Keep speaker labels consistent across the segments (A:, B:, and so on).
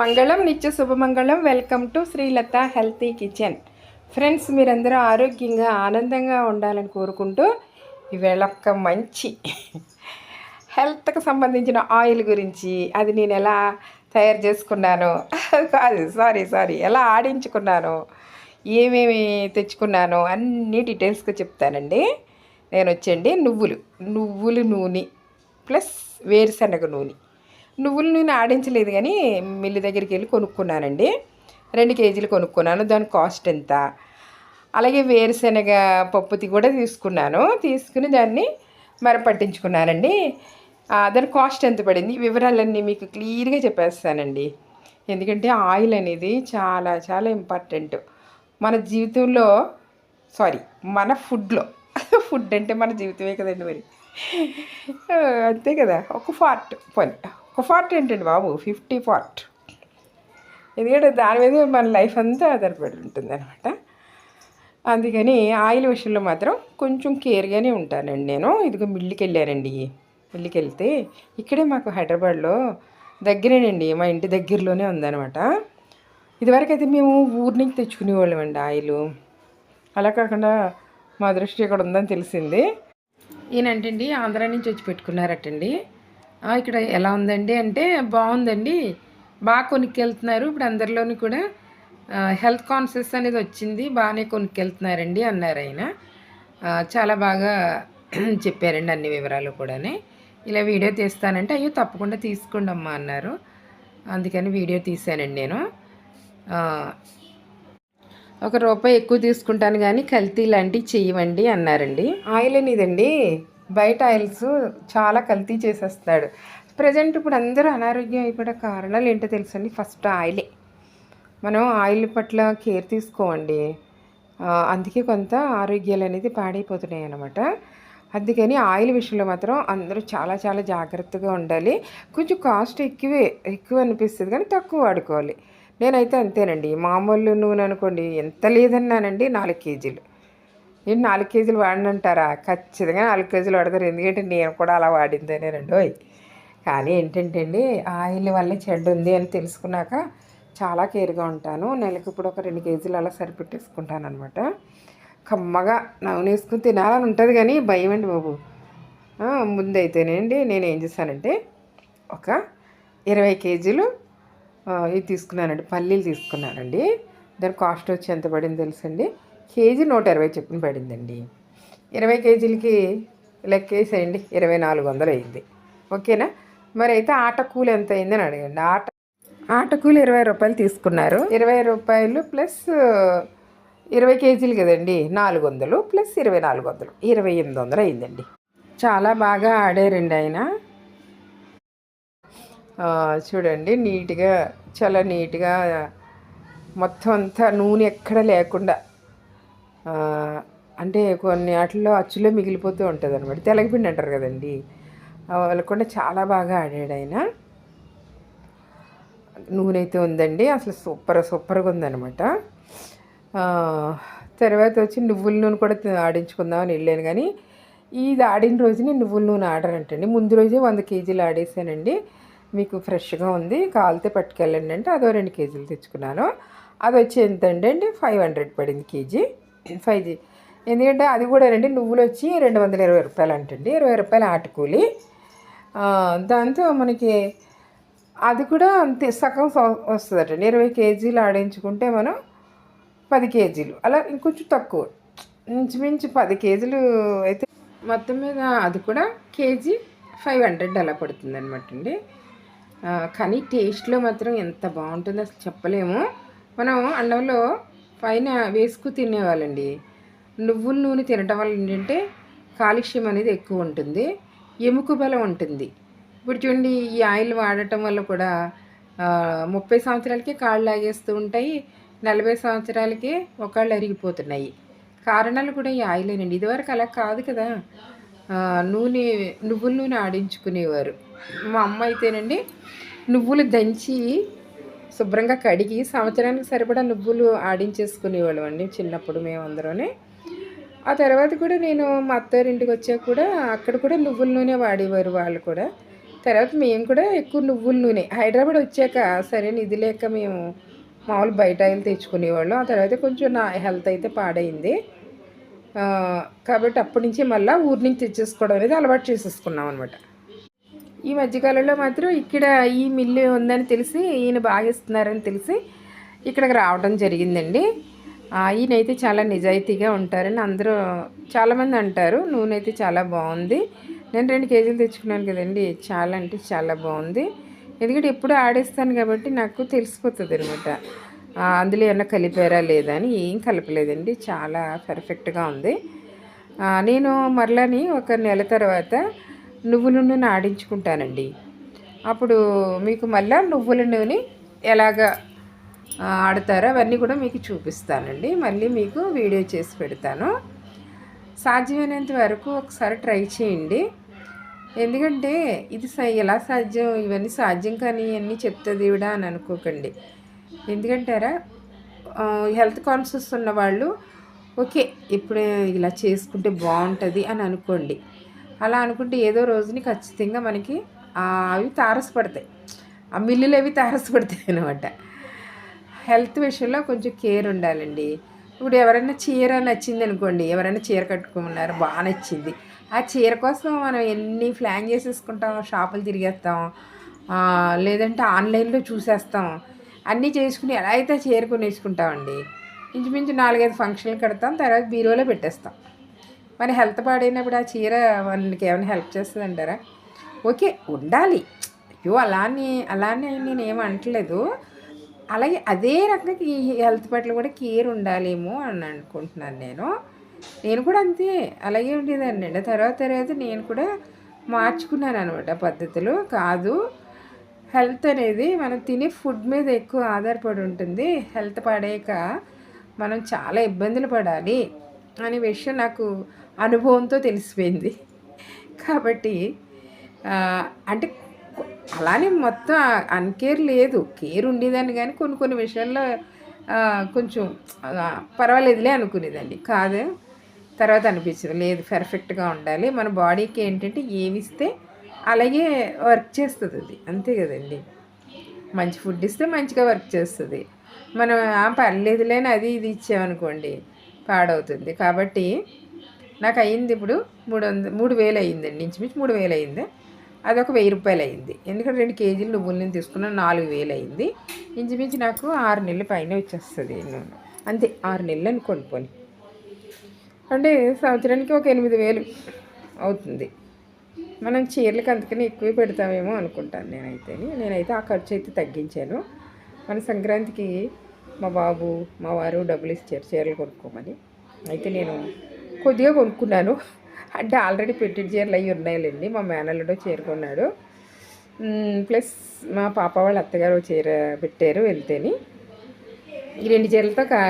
A: మంగళం నిత్య శుభమంగళం. Welcome to Srilatha healthy kitchen. Friends మీరందరూ ఆరోగ్యంగా ఆనందంగా ఉండాలని కోరుకుంటూ ఈవేళ ఒక మంచి హెల్త్కి సంబంధించిన ఆయిల్ గురించి అది నేను ఎలా తయారు చేసుకున్నాను కాదు సారీ సారీ ఎలా ఆడించుకున్నాను ఏమేమి తెచ్చుకున్నాను అన్ని డీటెయిల్స్గా చెప్తానండి. నేను వచ్చండి నువ్వులు నువ్వుల నూనె ప్లస్ వేరుశనగ నూనె. నువ్వుల నూనె ఆడించలేదు కానీ మిల్లు దగ్గరికి వెళ్ళి కొనుక్కున్నానండి. రెండు కేజీలు కొనుక్కున్నాను. దాని కాస్ట్ ఎంత? అలాగే వేరుశనగ పప్పుది కూడా తీసుకున్నాను. తీసుకుని దాన్ని మరి పట్టించుకున్నానండి. దాని కాస్ట్ ఎంత పడింది? వివరాలన్నీ మీకు క్లియర్గా చెప్పేస్తానండి. ఎందుకంటే ఆయిల్ అనేది చాలా చాలా ఇంపార్టెంట్. మన జీవితంలో సారీ మన ఫుడ్లో. ఫుడ్ అంటే మన జీవితమే కదండి మరి. అంతే కదా. ఒక ఫార్ట్ పని ఒక ఫార్ట్ ఏంటండి బాబు ఫిఫ్టీ ఫార్ట్. ఎందుకంటే దాని మీద మన లైఫ్ అంతా ఆధారపడి ఉంటుంది అనమాట అందుకని ఆయిల్ విషయంలో మాత్రం కొంచెం కేర్గానే ఉంటానండి నేను. ఇదిగో మిల్లుకి వెళ్ళానండి. మిల్లుకి వెళ్తే ఇక్కడే మాకు హైదరాబాద్లో దగ్గరేనండి మా ఇంటి దగ్గరలోనే ఉందన్నమాట. ఇదివరకు అయితే మేము ఊరి నుంచి తెచ్చుకునేవాళ్ళం అండి ఆయిల్. అలా కాకుండా మా దృష్టి ఇక్కడ ఉందని తెలిసింది. ఈయనంటండి ఆంధ్ర నుంచి వచ్చి పెట్టుకున్నారటండి. ఇక్కడ ఎలా ఉందండి అంటే బాగుందండి. బాగా కొనుక్కెళ్తున్నారు ఇప్పుడు అందరిలోని కూడా. హెల్త్ కాన్షియస్ అనేది వచ్చింది బాగానే కొనుక్కెళ్తున్నారండి అన్నారు ఆయన. చాలా బాగా చెప్పారండి అన్ని వివరాలు కూడానే. ఇలా వీడియో తీస్తానంటే అయ్యో తప్పకుండా తీసుకోండి అమ్మా అన్నారు. అందుకని వీడియో తీశానండి నేను. ఒక రూపాయి ఎక్కువ తీసుకుంటాను కానీ కల్తీ లాంటివి చెయ్యవండి అన్నారండి. ఆయిల్ అనేదండి. బయట ఆయిల్స్ చాలా కల్తీ చేసేస్తాడు ప్రజెంట్ ఇప్పుడు అందరూ అనారోగ్యం అయిపోయే కారణాలు ఏంటో తెలుసండి? ఫస్ట్ ఆయిలే. మనం ఆయిల్ పట్ల కేర్ తీసుకోండి అందుకే కొంత ఆరోగ్యాలు అనేది పాడైపోతున్నాయి అన్నమాట. అందుకని ఆయిల్ విషయంలో మాత్రం అందరూ చాలా చాలా జాగ్రత్తగా ఉండాలి. కొంచెం కాస్ట్ ఎక్కువే ఎక్కువ అనిపిస్తుంది కానీ తక్కువ వాడుకోవాలి. నేనైతే అంతేనండి. మామూలు నూనె అనుకోండి ఎంత లేదన్నానండి? నాలుగు కేజీలు. ఏంటి నాలుగు కేజీలు వాడినంటారా? ఖచ్చితంగా నాలుగు కేజీలు వాడతారు. ఎందుకంటే నేను కూడా అలా వాడిందేనేనండి ఓయ్! కానీ ఏంటంటే అండి ఆయిల్ వల్ల చెడ్డ ఉంది అని తెలుసుకున్నాక చాలా కేర్గా ఉంటాను. నెలకు ఇప్పుడు ఒక రెండు కేజీలు అలా సరిపెట్టేసుకుంటాను అనమాట కమ్మగా నవ్వు వేసుకుని తినాలని ఉంటుంది కానీ భయం అండి బాబు. ఆ, ముందైతేనేండి నేను ఏం చేశానంటే ఒక ఇరవై కేజీలు ఇది తీసుకున్నానండి. పల్లీలు తీసుకున్నానండి. దాని కాస్ట్ వచ్చి ఎంత పడింది తెలుసండి? కేజీ నూట ఇరవై చొప్పున పడిందండి. ఇరవై కేజీలకి లెక్కేసేయండి. ఇరవై నాలుగు వందలు అయింది. ఓకేనా? మరి అయితే ఆట కూలి ఎంత అయిందని అడగండి. ఆట ఆట కూలి ఇరవై రూపాయలు తీసుకున్నారు. ఇరవై రూపాయలు ప్లస్ ఇరవై కేజీలు కదండి. నాలుగు వందలు ప్లస్ ఇరవై నాలుగు వందలు. ఇరవై ఎనిమిది వందలు అయిందండి. చాలా బాగా ఆడారండి ఆయన. చూడండి నీట్గా చాలా నీట్గా మొత్తం అంతా నూనె ఎక్కడ లేకుండా అంటే కొన్ని వాటిల్లో అచ్చులో మిగిలిపోతూ ఉంటుంది అనమాట తెలగపిండి అంటారు కదండి. వాళ్ళకుండా వెళ్ళకుండా చాలా బాగా ఆడాడు ఆయన. నూనె అయితే ఉందండి. అసలు సూపర్ సూపర్గా ఉందన్నమాట. తర్వాత వచ్చి నువ్వుల నూనె కూడా ఆడించుకుందామని వెళ్ళాను కానీ ఇది ఆడిన రోజుని నువ్వుల నూనె ఆడరంటండి. ముందు రోజే వంద కేజీలు ఆడేసానండి. మీకు ఫ్రెష్గా ఉంది. కాలితే పట్టుకెళ్ళండి అంటే అదో రెండు కేజీలు తెచ్చుకున్నాను. అది వచ్చి ఎంత అండి? ఫైవ్ హండ్రెడ్ పడింది కేజీ. Five G. ఎందుకంటే అది కూడా రండి నువ్వులు వచ్చి రెండు వందల ఇరవై రూపాయలు అంటండి. ఇరవై రూపాయలు ఆటుకూలి. దాంతో మనకి అది కూడా అంతే సగం వస్తుందటండి. ఇరవై కేజీలు ఆడించుకుంటే మనం పది కేజీలు. అలా ఇంకొంచెం తక్కువ. ఇంచుమించు పది కేజీలు అయితే మొత్తం మీద అది కూడా కేజీ ఫైవ్ హండ్రెడ్ అలా పడుతుంది అనమాట అండి కానీ టేస్ట్లో మాత్రం ఎంత బాగుంటుందో అసలు చెప్పలేము. మనం అన్నంలో పైన వేసుకు తినేవాళ్ళండి. నువ్వుల నూనె తినటం వల్ల ఏంటంటే కాలుష్యం అనేది ఎక్కువ ఉంటుంది ఎముక బలం ఉంటుంది. ఇప్పుడు చూడండి ఈ ఆయిల్ వాడటం వల్ల కూడా ముప్పై సంవత్సరాలకే కాళ్ళు లాగేస్తూ ఉంటాయి నలభై సంవత్సరాలకే ఒకళ్ళు అరిగిపోతున్నాయి. కారణాలు కూడా ఈ ఆయిలేనండి. ఇదివరకు అలా కాదు కదా. నూనె నువ్వుల నూనె ఆడించుకునేవారు. మా అమ్మ అయితేనండి నువ్వులు దంచి శుభ్రంగా కడిగి సంవత్సరానికి సరిపడా నువ్వులు ఆడించేసుకునేవాళ్ళం అండి చిన్నప్పుడు మేమందరూనే. ఆ తర్వాత కూడా నేను మా అత్తారింటికి వచ్చాక కూడా అక్కడ కూడా నువ్వుల నూనె వాడేవారు వాళ్ళు కూడా. తర్వాత మేము కూడా ఎక్కువ నువ్వుల నూనె. హైదరాబాద్ వచ్చాక సరే ఇది లేక మేము మామూలు బయట ఆయిల్ తెచ్చుకునేవాళ్ళం. ఆ తర్వాత కొంచెం నా హెల్త్ అయితే పాడైంది. కాబట్టి అప్పటి నుంచి మళ్ళీ ఊరి నుంచి తెచ్చేసుకోవడం అనేది అలవాటు చేసేసుకున్నాం అనమాట ఈ మధ్యకాలంలో మాత్రం ఇక్కడ ఈ మిల్లు ఉందని తెలిసి ఈయన బాగా ఇస్తున్నారని తెలిసి ఇక్కడికి రావడం జరిగిందండి. ఈయనైతే చాలా నిజాయితీగా ఉంటారని అందరూ చాలామంది అంటారు. నూనె అయితే చాలా బాగుంది. నేను రెండు కేజీలు తెచ్చుకున్నాను కదండి. చాలా అంటే చాలా బాగుంది. ఎందుకంటే ఎప్పుడు ఆడేస్తాను కాబట్టి నాకు తెలిసిపోతుంది అనమాట అందులో ఏమన్నా కలిపారా లేదా అని ఏం కలపలేదండి. చాలా పర్ఫెక్ట్గా ఉంది. నేను మరలని ఒక నెల తర్వాత నువ్వుల నూనె ఆడించుకుంటానండి అప్పుడు మీకు మళ్ళీ నువ్వుల నూనె ఎలాగ ఆడతారో అవన్నీ కూడా మీకు చూపిస్తానండి. మళ్ళీ మీకు వీడియో చేసి పెడతాను. సాధ్యమైనంత వరకు ఒకసారి ట్రై చేయండి. ఎందుకంటే ఇది ఎలా సాధ్యం? ఇవన్నీ సాధ్యం కానీ అన్నీ చెప్తుంది ఇవిడ అని అనుకోకండి. ఎందుకంటారా? హెల్త్ కాన్షియస్ ఉన్నవాళ్ళు ఓకే ఇప్పుడు ఇలా చేసుకుంటే బాగుంటుంది అని అనుకోండి. అలా అనుకుంటే ఏదో రోజుని ఖచ్చితంగా మనకి అవి తారసపడతాయి. ఆ మిల్లులు అవి తారసపడతాయి అనమాట హెల్త్ విషయంలో కొంచెం కేర్ ఉండాలండి. ఇప్పుడు ఎవరైనా చీర నచ్చింది అనుకోండి ఎవరైనా చీర కట్టుకున్నారు బాగా నచ్చింది. ఆ చీర కోసం మనం ఎన్ని ప్లాన్ చేసేసుకుంటాం షాపులు తిరిగేస్తాం లేదంటే ఆన్లైన్లో చూసేస్తాం. అన్నీ చేసుకుని ఎలా అయితే చీర కొనేసుకుంటామండి. ఇంచుమించు నాలుగైదు ఫంక్షన్లు కడతాం తర్వాత బీరోలో పెట్టేస్తాం. మన హెల్త్ పాడైనప్పుడు ఆ చీర మనకి ఏమైనా హెల్ప్ చేస్తుంది అంటారా ఓకే ఉండాలి. అయ్యో అలానే అలానే నేను ఏం అంటలేదు అలాగే అదే రకంగా ఈ హెల్త్ పట్ల కూడా కేర్ ఉండాలేమో అని అనుకుంటున్నాను నేను. నేను కూడా అంతే అలాగే ఉండేదాన్ని. అండి తర్వాత తర్వాత నేను కూడా మార్చుకున్నాను అనమాట పద్ధతులు. కాదు హెల్త్ అనేది మనం తినే ఫుడ్ మీద ఎక్కువ ఆధారపడి ఉంటుంది. హెల్త్ పడాక మనం చాలా ఇబ్బందులు పడాలి అనే విషయం నాకు అనుభవంతో తెలిసిపోయింది. కాబట్టి అంటే అలానే మొత్తం అన్కేర్ లేదు. కేర్ ఉండేదాన్ని కానీ కొన్ని కొన్ని విషయాల్లో కొంచెం పర్వాలేదులే అనుకునేదండి కాదు తర్వాత అనిపించింది. లేదు పర్ఫెక్ట్గా ఉండాలి. మన బాడీకి ఏంటంటే ఏమి ఇస్తే అలాగే వర్క్ చేస్తుంది అది. అంతే కదండి. మంచి ఫుడ్ ఇస్తే మంచిగా వర్క్ చేస్తుంది. మనం పర్లేదులేని అది ఇది ఇచ్చామనుకోండి పాడవుతుంది. కాబట్టి నాకు అయ్యింది ఇప్పుడు మూడు వంద మూడు వేలు అయ్యిందండి ఇంచుమించు మూడు వేలు అయింది ఒక వెయ్యి రూపాయలు అయింది ఎందుకంటే రెండు కేజీలు నువ్వుల నేను తీసుకున్నాను నాలుగు వేలు అయింది ఇంచుమించు నాకు ఆరు నెలల పైన వచ్చేస్తుంది నూనె. అంతే ఆరు నెలలు అనుకోండి పోనీ. అంటే సంవత్సరానికి ఒక ఎనిమిది వేలు అవుతుంది. మనం చీరలకు అందుకని ఎక్కువ పెడతామేమో అనుకుంటాను నేనైతే. నేనైతే ఆ ఖర్చు అయితే తగ్గించాను. మన సంక్రాంతికి మా బాబు మా వారు డబ్బులు ఇచ్చారు చీరలు కొనుక్కోమని. అయితే నేను కొద్దిగా కొనుక్కున్నాను. అంటే ఆల్రెడీ పెట్టిన చీరలు అవి ఉన్నాయిలేండి. మా మేనల్లుడు చేరుకున్నాడు ప్లస్ మా పాప వాళ్ళ అత్తగారు చీర పెట్టారు వెళ్తేని. ఈ రెండు చీరలతో కా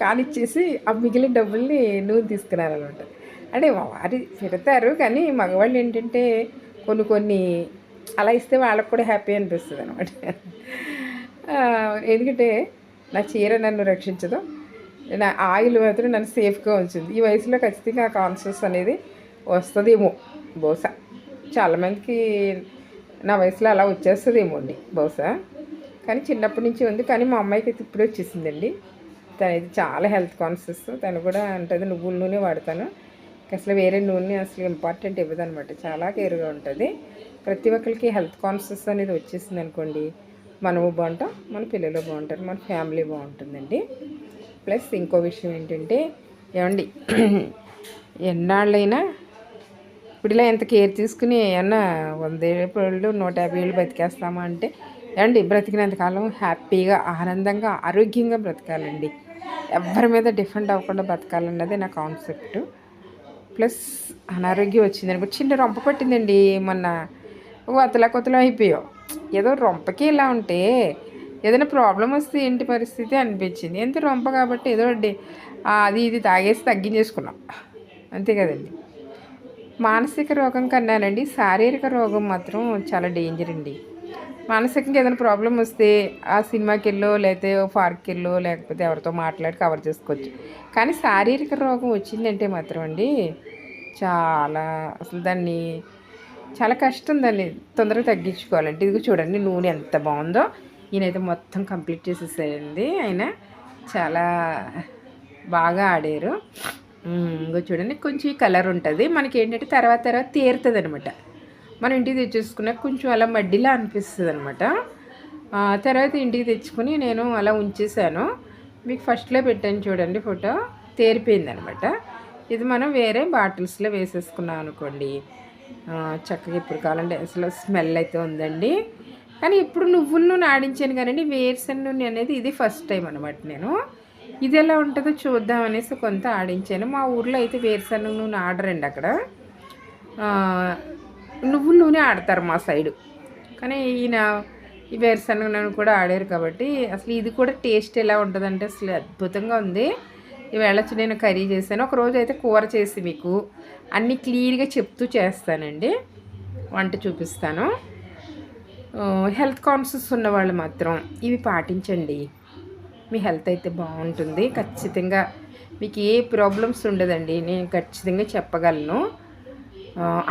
A: కానిచ్చేసి ఆ మిగిలిన డబ్బుల్ని నూనె తీసుకున్నారనమాట. అంటే వారి పెడతారు కానీ మగవాళ్ళు ఏంటంటే కొన్ని కొన్ని అలా ఇస్తే వాళ్ళకు కూడా హ్యాపీ అనిపిస్తుంది అనమాట ఎందుకంటే నా చీర నన్ను రక్షించదు. నా ఆయిల్ మాత్రం నన్ను సేఫ్గా ఉంచింది. ఈ వయసులో ఖచ్చితంగా ఆ కాన్షియస్ అనేది వస్తుందేమో. బహుశా చాలామందికి నా వయసులో అలా వచ్చేస్తుందేమో అండి బహుశా. కానీ చిన్నప్పటి నుంచి ఉంది. కానీ మా అమ్మాయికి అయితే ఇప్పుడే వచ్చేసిందండి. తనైతే చాలా హెల్త్ కాన్షియస్ తను కూడా అంటుంది నువ్వుల నూనె వాడతాను. అసలు వేరే నూనె అసలు ఇంపార్టెంట్ ఇవ్వదు అనమాట చాలా కేర్గా ఉంటుంది. ప్రతి ఒక్కరికి హెల్త్ కాన్షియస్ అనేది వచ్చేసింది అనుకోండి మనము బాగుంటాం మన పిల్లలు బాగుంటారు మన ఫ్యామిలీ బాగుంటుందండి. ప్లస్ ఇంకో విషయం ఏంటంటే ఏమండి ఎన్నాళ్ళైనా ఇప్పుడు ఇలా ఎంత కేర్ తీసుకుని ఏమన్నా వంద నూట యాభై ఏళ్ళు బతికేస్తామా అంటే ఏమండి బ్రతికినంతకాలం హ్యాపీగా ఆనందంగా ఆరోగ్యంగా బ్రతకాలండి. ఎవరి మీద డిఫెండ్ అవ్వకుండా బ్రతకాలన్నది నా కాన్సెప్ట్. ప్లస్ అనారోగ్యం వచ్చింది అనుకో చిన్న రొంప పట్టిందండి మొన్న. కొత్తలా కొత్తలో అయిపోయావు. ఏదో రొంపకి ఇలా ఉంటే ఏదైనా ప్రాబ్లం వస్తే ఏంటి పరిస్థితి అనిపించింది. ఎంత రొంప కాబట్టి ఏదో అది ఇది తాగేసి తగ్గించేసుకున్నాం. అంతే కదండి. మానసిక రోగం కన్నానండి. శారీరక రోగం మాత్రం చాలా డేంజర్ అండి. మానసికంగా ఏదైనా ప్రాబ్లం వస్తే ఆ సినిమాకి వెళ్ళో లేకపోతే పార్క్కి వెళ్ళో లేకపోతే ఎవరితో మాట్లాడి కవర్ చేసుకోవచ్చు. కానీ శారీరక రోగం వచ్చిందంటే మాత్రం అండి చాలా అసలు దాన్ని చాలా కష్టం దాన్ని తొందరగా తగ్గించుకోవాలంటే ఇది చూడండి నూనె ఎంత బాగుందో. ఈయనైతే మొత్తం కంప్లీట్ చేసేసేయండి ఆయన చాలా బాగా ఆడారు. ఇంకో చూడండి కొంచెం కలర్ ఉంటుంది. మనకి ఏంటంటే తర్వాత తర్వాత తీరుతుంది అనమాట మనం ఇంటికి తెచ్చేసుకున్నా కొంచెం అలా మడ్డిలా అనిపిస్తుంది అనమాట తర్వాత ఇంటికి తెచ్చుకుని నేను అలా ఉంచేసాను. మీకు ఫస్ట్లో పెట్టాను చూడండి ఫోటో. తేరిపోయింది అనమాట ఇది మనం వేరే బాటిల్స్లో వేసేసుకున్నాం అనుకోండి. చక్కగా ఇప్పుడు కావాలంటే అసలు స్మెల్ అయితే ఉందండి. కానీ ఇప్పుడు నువ్వుల నూనె ఆడించాను కానీ వేరుశెన నూనె అనేది ఇది ఫస్ట్ టైం అనమాట నేను. ఇది ఎలా ఉంటుందో చూద్దాం అనేసి కొంత ఆడించాను. మా ఊర్లో అయితే వేరుశెనగ నూనె ఆడరండి అక్కడ. నువ్వుల నూనె ఆడతారు మా సైడు కానీ ఈయన ఈ వేరుశనగ నూనె కూడా ఆడారు కాబట్టి అసలు ఇది కూడా టేస్ట్ ఎలా ఉంటుందంటే అసలు అద్భుతంగా ఉంది. ఈవేళ నేను కర్రీ చేశాను. ఒక రోజు అయితే కూర చేసి మీకు అన్నీ క్లియర్గా చెప్తూ చేస్తానండి. వంట చూపిస్తాను. హెల్త్ కాన్షియస్ ఉన్న వాళ్ళు మాత్రం ఇవి పాటించండి. మీ హెల్త్ అయితే బాగుంటుంది. ఖచ్చితంగా మీకు ఏ ప్రాబ్లమ్స్ ఉండదండి. నేను ఖచ్చితంగా చెప్పగలను.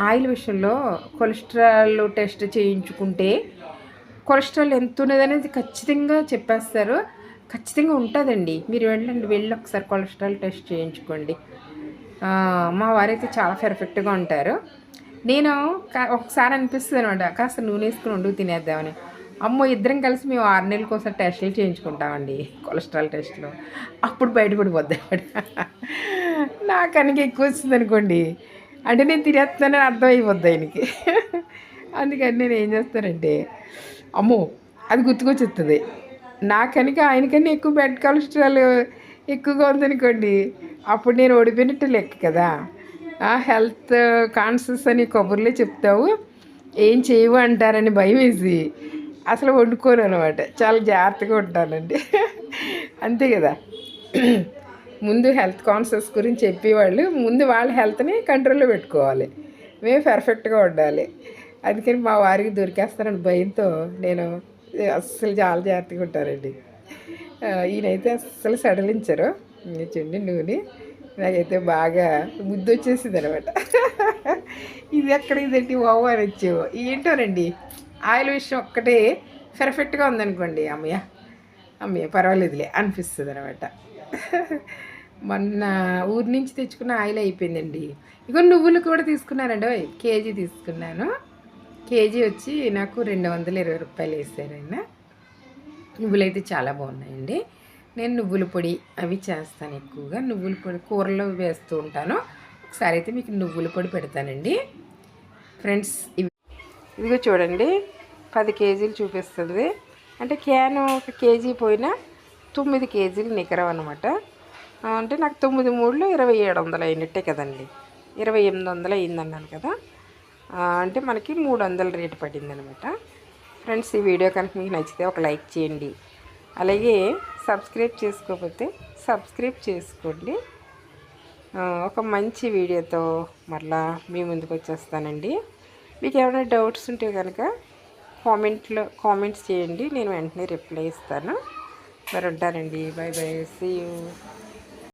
A: ఆయిల్ విషయంలో కొలెస్ట్రాల్ టెస్ట్ చేయించుకుంటే కొలెస్ట్రాల్ ఎంత ఉన్నదనేది ఖచ్చితంగా చెప్పేస్తారు. ఖచ్చితంగా ఉంటుందండి. మీరు వెళ్ళండి వెళ్ళి ఒకసారి కొలెస్ట్రాల్ టెస్ట్ చేయించుకోండి. మా వారైతే చాలా పెర్ఫెక్ట్గా ఉంటారు. నేను కా- ఒకసారి అనిపిస్తుంది అనమాట కాస్త నూనె వేసుకుని వండుకు తినేద్దామని. అమ్మో ఇద్దరం కలిసి మేము ఆరు నెలలకు ఒకసారి టెస్టులు చేయించుకుంటామండి కొలెస్ట్రాల్ టెస్టులు. అప్పుడు బయటపడిపోద్ది నాకు కనుక ఎక్కువ వస్తుంది అనుకోండి. అంటే నేను తినేస్తానని అర్థం అయిపోద్ది ఆయనకి. అందుకని నేను ఏం చేస్తానంటే అమ్మో అది గుర్తుకొచ్చేస్తుంది. నా కనుక ఆయనకన్నా ఎక్కువ బెడ్ కొలెస్ట్రాల్ ఎక్కువగా ఉందనుకోండి అప్పుడు నేను ఓడిపోయినట్టు లెక్క కదా. హెల్త్ కాన్షియస్ అని కబుర్లే చెప్తావు. ఏం చేయవు అంటారని భయం వేసి అసలు వండుకోను అనమాట చాలా జాగ్రత్తగా ఉంటానండి. అంతే కదా. ముందు హెల్త్ కాన్షియస్ గురించి చెప్పేవాళ్ళు ముందు వాళ్ళ హెల్త్ని కంట్రోల్లో పెట్టుకోవాలి. మేము పర్ఫెక్ట్గా ఉండాలి. అందుకని మా వారికి దొరికేస్తానని భయంతో నేను అస్సలు చాలా జాగ్రత్తగా ఉంటానండి. ఈయనైతే అస్సలు సడలించరు. ఇంకా చూడండి నూనె నాకైతే బాగా బుద్ధి వచ్చేసింది అనమాట ఇది ఎక్కడ ఇదేంటి వావు అని వచ్చేవో ఏంటోనండి ఆయిల్ విషయం ఒక్కటే పర్ఫెక్ట్గా ఉందనుకోండి అమ్మయ్య. అమ్మయ్య పర్వాలేదులే అనిపిస్తుంది అనమాట మొన్న ఊరి నుంచి తెచ్చుకున్న ఆయిల్ అయిపోయిందండి. ఇగో నువ్వులు కూడా తీసుకున్నారండి ఓయ్ కేజీ తీసుకున్నాను. కేజీ వచ్చి నాకు రెండు వందల ఇరవై రూపాయలు వేసారైనా నువ్వులైతే చాలా బాగున్నాయండి. నేను నువ్వుల పొడి అవి చేస్తాను ఎక్కువగా. నువ్వుల పొడి కూరలో వేస్తూ ఉంటాను. ఒకసారి అయితే మీకు నువ్వుల పొడి పెడతానండి. ఫ్రెండ్స్ ఇవి ఇదిగో చూడండి. పది కేజీలు చూపిస్తుంది. అంటే క్యాన్ ఒక కేజీ పోయినా తొమ్మిది కేజీలు నికరం అనమాట అంటే నాకు తొమ్మిది మూడులో ఇరవై ఏడు వందలు అయినట్టే కదండి. ఇరవై ఎనిమిది వందలు అయిందన్నాను కదా. అంటే మనకి మూడు వందల రేటు పడింది అనమాట ఫ్రెండ్స్ ఈ వీడియో కనుక మీకు నచ్చితే ఒక లైక్ చేయండి. అలాగే సబ్స్క్రైబ్ చేసుకోకపోతే సబ్స్క్రైబ్ చేసుకోండి. ఒక మంచి వీడియోతో మరలా మీ ముందుకు వచ్చేస్తానండి. మీకు ఏమైనా డౌట్స్ ఉంటే కనుక కామెంట్లో కామెంట్స్ చేయండి. నేను వెంటనే రిప్లై ఇస్తాను. మరి ఉంటానండి. Bye bye see you